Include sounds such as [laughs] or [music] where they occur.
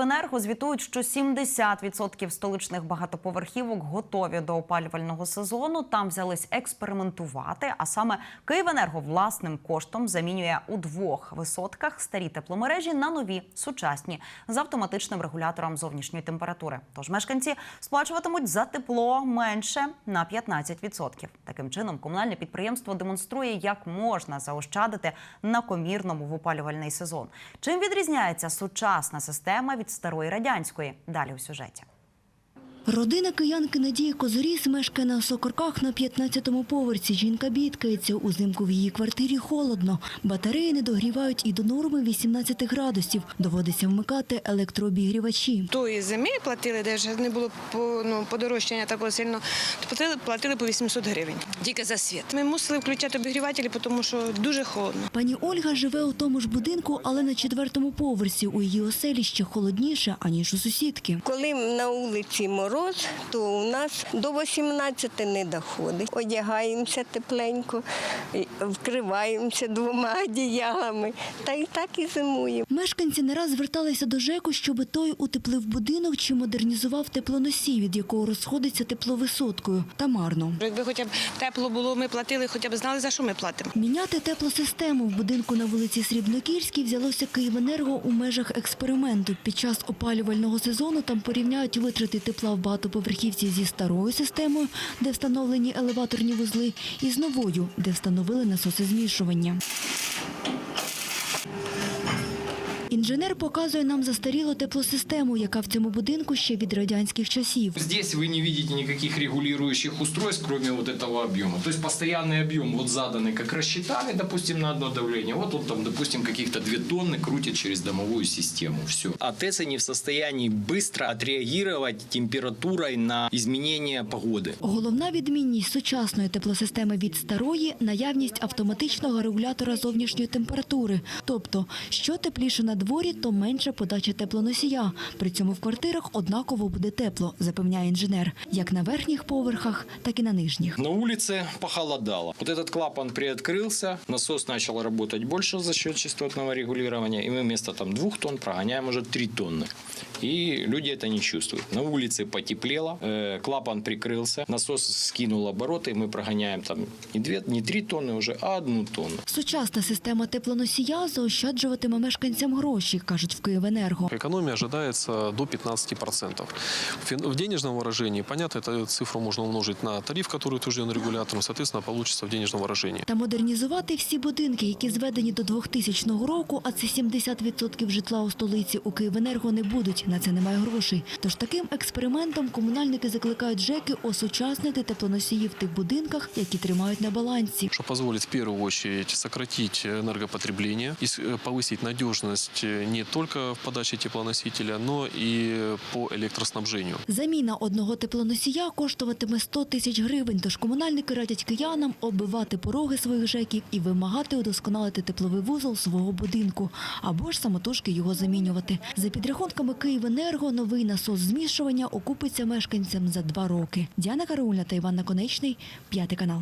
Енерго звітують, що 70% столичних багатоповерхівок готові до опалювального сезону. Там взялись експериментувати. А саме Київенерго власним коштом замінює у двох висотках старі тепломережі на нові сучасні з автоматичним регулятором зовнішньої температури. Тож мешканці сплачуватимуть за тепло менше на 15%. Таким чином, комунальне підприємство демонструє, як можна заощадити на комірному в опалювальний сезон. Чим відрізняється сучасна система від старої радянської? Далі у сюжеті. Родина киянки Надії Козоріс мешкає на Сокорках на 15-му поверсі. Жінка бідкається. Узимку в її квартирі холодно. Батареї не догрівають і до норми 18 градусів. Доводиться вмикати електрообігрівачі. Тої зими платили, де вже не було по- ну, подорожчання такого сильно, то платили, платили по 800 гривень тільки за світ. Ми мусили включати обігрівателі, тому що дуже холодно. Пані Ольга живе у тому ж будинку, але на четвертому поверсі. У її оселі ще холодніше, аніж у сусідки. Коли на вулиці мороз, то у нас до 18 не доходить. Одягаємося тепленько, вкриваємося двома [laughs] одіялами, та і так і зимуємо. Мешканці не раз зверталися до ЖЕКу, щоб той утеплив будинок чи модернізував теплоносій, від якого розходиться тепловисоткою. Та марно. Якби хоча б тепло було, ми платили, хоча б знали, за що ми платимо. Міняти теплосистему в будинку на вулиці Срібнокірській взялося Київенерго у межах експерименту. Під час опалювального сезону там порівняють витрати тепла в багатоповерхівці зі старою системою, де встановлені елеваторні вузли, і з новою, де встановили насоси змішування. Інженер показує нам застарілу теплосистему, яка в цьому будинку ще від радянських часів. Здесь вы не видите никаких регулирующих устройств, кроме вот этого объема. То есть постоянный объем вот заданный, как рассчитали, допустим, на одно давление. Вот он там, допустим, каких-то 2 тонны крутит через домовую систему. Все. А ТЭЦ не в состоянии быстро отреагировать температурой на изменение погоды. Головна відмінність сучасної теплосистеми від старої – наявність автоматичного регулятора зовнішньої температури. Тобто, що тепліше на дворі, то менша подача теплоносія. При цьому в квартирах однаково буде тепло, запевняє інженер. Як на верхніх поверхах, так і на нижніх. На улице похолодало. Вот этот клапан приоткрылся, насос начал работать больше за счет частотного регулирования, и мы вместо там двух тонн прогоняем уже 3 тонны. И люди это не чувствуют. На улице потеплело, э, клапан прикрылся, насос скинул обороты, и мы прогоняем там не, 2, не 3 тонны уже, а одну тонну. Сучасна система теплоносія заощаджуватиме мешканцям гроші, кажуть в Київенерго. Экономия ожидается до 15%. В фин- В денежном выражении, понятно, эту цифру можно умножить на тариф, который утвержден регулятором, соответственно, получится в денежном выражении. Та модернізувати всі будинки, які зведені до 2000 року, а це 70% житла у столиці, у Київенерго не будуть. На це немає грошей. Тож таким експериментом комунальники закликають ЖЕКи осучаснити теплоносії в тих будинках, які тримають на балансі. Что позволит в первую очередь сократить энергопотребление и с- э, повысить надежность э, не только в подаче теплоносителя, но и по электроснабжению. Заміна одного теплоносія коштуватиме 100 тисяч гривень, тож комунальники радять киянам оббивати пороги своїх ЖЕКів і вимагати удосконалити тепловий вузол свого будинку, або ж самотужки його замінювати. За підрахунками Київенерго, новий насос змішування окупиться мешканцям за два роки. Діана Карауля та Іван Наконечний, п'ятий канал.